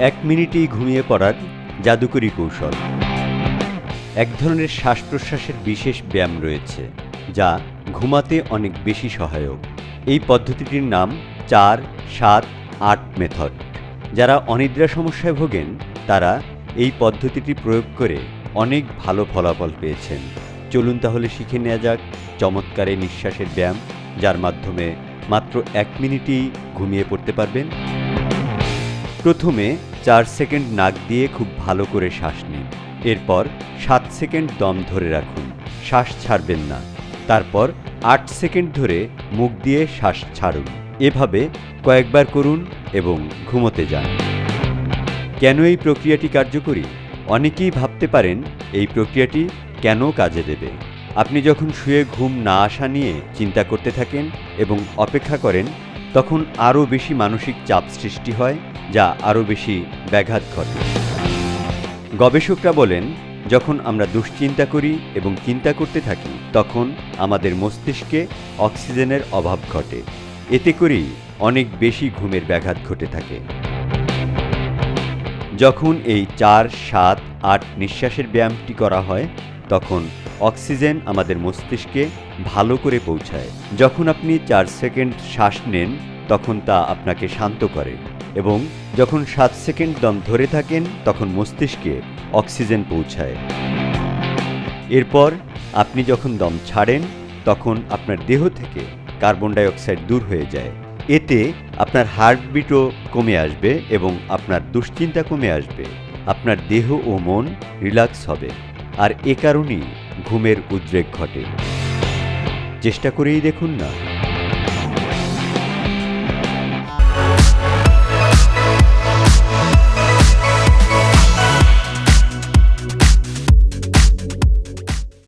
এক মিনিটেই ঘুমিয়ে পড়ার জাদুকরী কৌশল। এক ধরনের শ্বাস প্রশ্বাসের বিশেষ ব্যায়াম রয়েছে, যা ঘুমাতে অনেক বেশি সহায়ক। এই পদ্ধতিটির নাম চার, সাত, আট মেথড। যারা অনিদ্রা সমস্যায় ভোগেন, তারা এই পদ্ধতিটি প্রয়োগ করে অনেক ভালো ফলাফল পেয়েছেন। চলুন তাহলে শিখে নেওয়া যাক চমৎকার নিঃশ্বাসের ব্যায়াম, যার মাধ্যমে মাত্র এক মিনিটেই ঘুমিয়ে পড়তে পারবেন। প্রথমে চার সেকেন্ড নাক দিয়ে খুব ভালো করে শ্বাস নিন। এরপর সাত সেকেন্ড দম ধরে রাখুন। শ্বাস ছাড়বেন না। তারপর আট সেকেন্ড ধরে মুখ দিয়ে শ্বাস ছাড়ুন। এভাবে কয়েকবার করুন এবং ঘুমোতে যান। কেন এই প্রক্রিয়াটি কার্যকরী? অনেকেই ভাবতে পারেন এই প্রক্রিয়াটি কেন কাজে দেবে। আপনি যখন শুয়ে ঘুম না আসা নিয়ে চিন্তা করতে থাকেন এবং অপেক্ষা করেন, তখন আরও বেশি মানসিক চাপ সৃষ্টি হয় যা আরও বেশি ব্যাঘাত ঘটে। গবেষকরা বলেন, যখন আমরা দুশ্চিন্তা করি এবং চিন্তা করতে থাকি, তখন আমাদের মস্তিষ্কে অক্সিজেনের অভাব ঘটে। এতে করেই অনেক বেশি ঘুমের ব্যাঘাত ঘটে থাকে। যখন এই চার, সাত, আট নিঃশ্বাসের ব্যায়ামটি করা হয়, তখন অক্সিজেন আমাদের মস্তিষ্কে ভালো করে পৌঁছায়। যখন আপনি চার সেকেন্ড শ্বাস নেন, তখন তা আপনাকে শান্ত করে। এবং যখন সাত সেকেন্ড দম ধরে থাকেন, তখন মস্তিষ্কে অক্সিজেন পৌঁছায়। এরপর আপনি যখন দম ছাড়েন, তখন আপনার দেহ থেকে কার্বন ডাই অক্সাইড দূর হয়ে যায়। এতে আপনার হার্টবিটও কমে আসবে এবং আপনার দুশ্চিন্তা কমে আসবে। আপনার দেহ ও মন রিল্যাক্স হবে। আর এ কারণেই ঘুমের উদ্রেক ঘটে। চেষ্টা করেই দেখুন না।